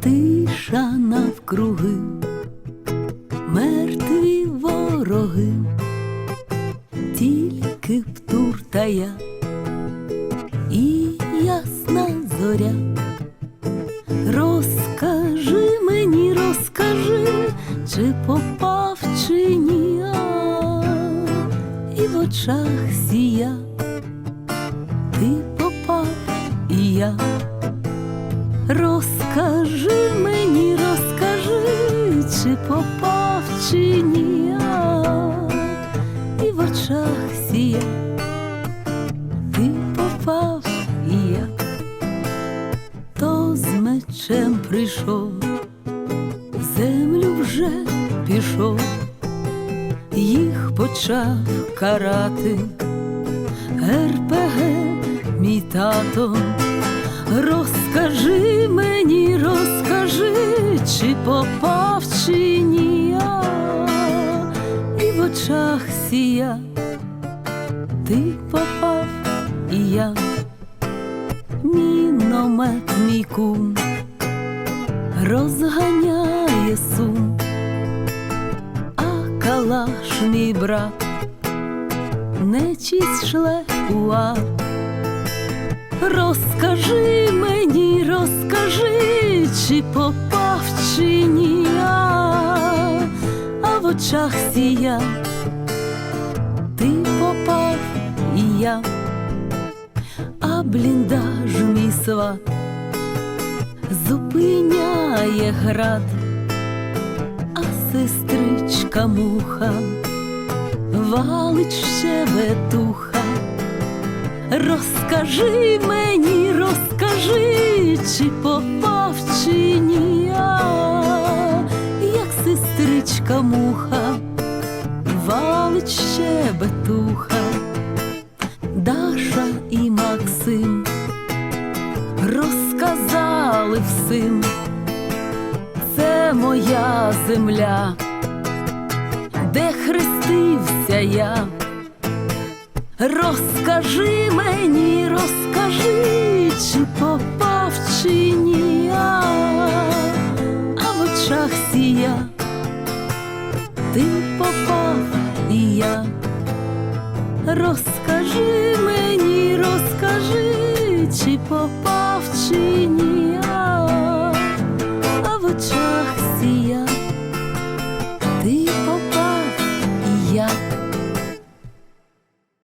Тиша навкруги, мертві вороги, тільки птур та я і ясна зоря. Розкажи мені, розкажи, чи попав, чи ні, а, і в очах сія, ти попав і я. Розкажи мені, розкажи, чи попав, чи ні, а, і в очах сія, ти попав і я, то з мечем прийшов, землю вже пішов, їх почав карати, РПГ мій тато. Розкажи, чи попав, чи ні, і в очах сія, ти попав і я, міномет мій кум. Розганяє сум, а калаш мій брат нечість шле у. Розкажи мені, розкажи, чи попав, чи ні, а, а в очах сія, ти попав і я, а бліндаж мій сват зупиняє град, а сестричка муха валить щебетуха. Розкажи мені, розкажи, чи попав, сестричка муха, валить щебетуха, Даша і Максим розказали всім, це моя земля, де хрестився я. Розкажи мені, розкажи, ти попав і я. Розкажи мені, розкажи, чи попав, чи ні я, а в очах сія. ти